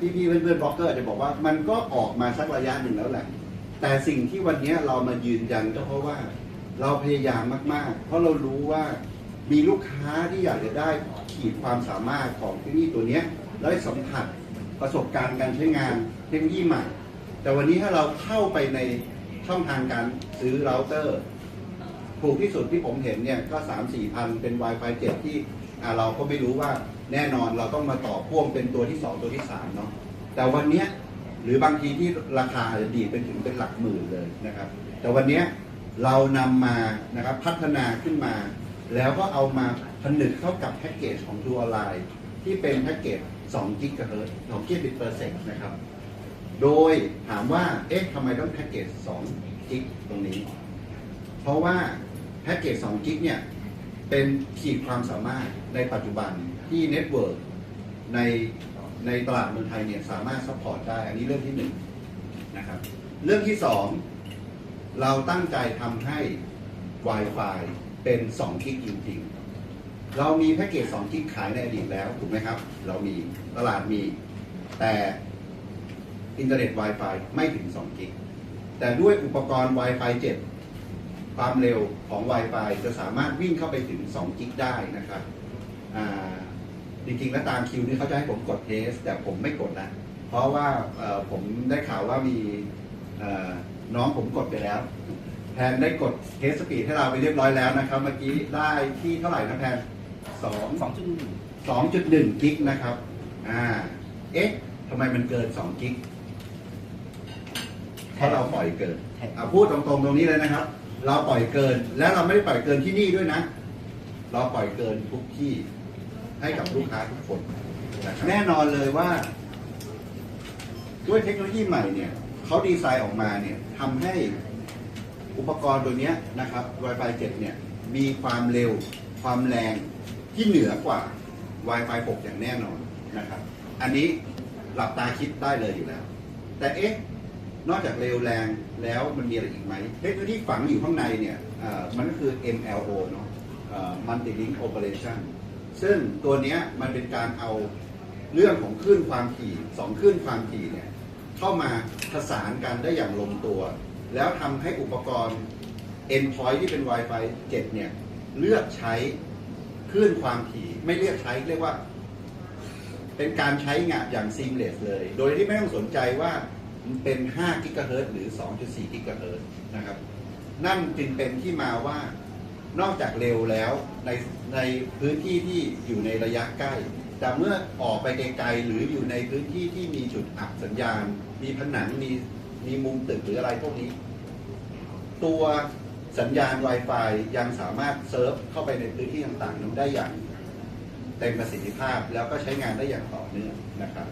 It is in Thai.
พี่พี่ๆเพื่อนๆบล็อกเกอร์จะบอกว่ามันก็ออกมาสักระยะหนึ่งแล้วแหละ แต่สิ่งที่วันนี้เรามายืนยันก็เพราะว่าเราพยายามมาก ๆ เพราะเรารู้ว่ามีลูกค้าที่อยากจะได้ขีดความสามารถของเทคโนโลยีตัวเนี้แล้วได้สัมผัสประสบการณ์การใช้งานเทคโนโลยีใหม่ แต่วันนี้ถ้าเราเข้าไปในช่องทางการซื้อเราเตอร์ถูกที่สุดที่ผมเห็นเนี่ยก็สามสี่พันเป็น Wi-Fi 7 ที่เราก็ไม่รู้ว่า แน่นอนเราต้องมาต่อพ่วงเป็นตัวที่ 2 ตัวที่3เนาะแต่วันเนี้ยหรือบางทีที่ราคาอาจจะดีดไปถึงเป็นหลักหมื่นเลยนะครับ แต่วันเนี้ยเรานำมานะครับพัฒนาขึ้นมา แล้วก็เอามาผนึกเข้ากับแพ็กเกจของทัวร์ไลน์ที่เป็นแพ็กเกจ2กิกะเฮิรตซ์2กิกะบิตเปอร์เซกนะครับ โดยถามว่าเอ๊ะทำไมต้องแพ็กเกจ2กิกตรงนี้ เพราะว่าแพ็กเกจ2กิกเนี่ยเป็นขีดความสามารถในปัจจุบัน ที่เน็ตเวิร์กในในตลาดเมืองไทยเนี่ยสามารถซัพพอร์ตได้ อันนี้เรื่องที่หนึ่งนะครับ เรื่องที่สองเราตั้งใจทำให้ Wi-Fi เป็น2กิกจริงๆ เรามีแพ็กเกจ2กิกขายในอดีตแล้ว ถูกไหมครับ เรามีตลาดมี แต่อินเทอร์เน็ต Wi-Fi ไม่ถึง2กิก แต่ด้วยอุปกรณ์ Wi-Fi 7 ความเร็วของ Wi-Fi จะสามารถวิ่งเข้าไปถึง2กิกได้นะครับอ่า ริงๆ แล้วตามคิวนี่เขาจะให้ผมกดเทส แต่ผมไม่กดนะ เพราะว่าเอ่อผมได้ข่าวว่ามีเอ่อน้องผมกดไปแล้ว แพนได้กดเทสสปีดให้เราไปเรียบร้อยแล้วนะครับ เมื่อกี้ได้ที่เท่าไหร่นะแพนสองสองจุดหนึ่ง2.1กิกนะครับ อ่า เอ๊ะทำไมมันเกิน2กิกเพราะเราปล่อยเกินอะพูดตรงๆตรงนี้เลยนะครับ เราปล่อยเกิน และเราไม่ได้ปล่อยเกินที่นี่ด้วยนะ เราปล่อยเกินทุกที่ ให้กับลูกค้าทุกคนนะครับแน่นอนเลยว่า ด้วยเทคโนโลยีใหม่เนี่ยเขาดีไซน์ออกมาเนี่ยทำให้อุปกรณ์ตัวเนี้ยนะครับ Wi-Fi 7 เนี่ย มีความเร็วความแรงที่เหนือกว่า Wi-Fi 6 อย่างแน่นอนนะครับ อันนี้หลับตาคิดได้เลยอยู่แล้ว แต่เอ๊ะนอกจากเร็วแรงแล้วมันมีอะไรอีกไหมเทคโนโลยีฝังอยู่ข้างในเนี่ยมันก็คือ MLO เนาะ Multi Link Operation ซึ่งตัวนี้มันเป็นการเอาเรื่องของคลื่นความถี่สองคลื่นความถี่เนี่ยเข้ามาผสานกันได้อย่างลงตัว แล้วทำให้อุปกรณ์ endpoint ที่เป็น Wi-Fi 7 เนี่ย เลือกใช้คลื่นความถี่ ไม่เลือกใช้เรียกว่า เป็นการใช้งานอย่าง seamless เลย โดยที่ไม่ต้องสนใจว่ามันเป็น 5 กิกะเฮิรตซ์หรือ 2.4 กิกะเฮิรตซ์นะครับ นั่นจึงเป็นที่มาว่า นอกจากเร็วแล้วในในพื้นที่ที่อยู่ในระยะใกล้ แต่เมื่อออกไปไกลๆหรืออยู่ในพื้นที่ที่มีจุดอับสัญญาณ มีผนังมีมีมุมตึกหรืออะไรพวกนี้ ตัวสัญญาณ Wi-Fi ยังสามารถเซิร์ฟเข้าไปในพื้นที่ต่างๆนั้นได้อย่างเต็มประสิทธิภาพแล้วก็ใช้งานได้อย่างต่อเนื่องนะครับ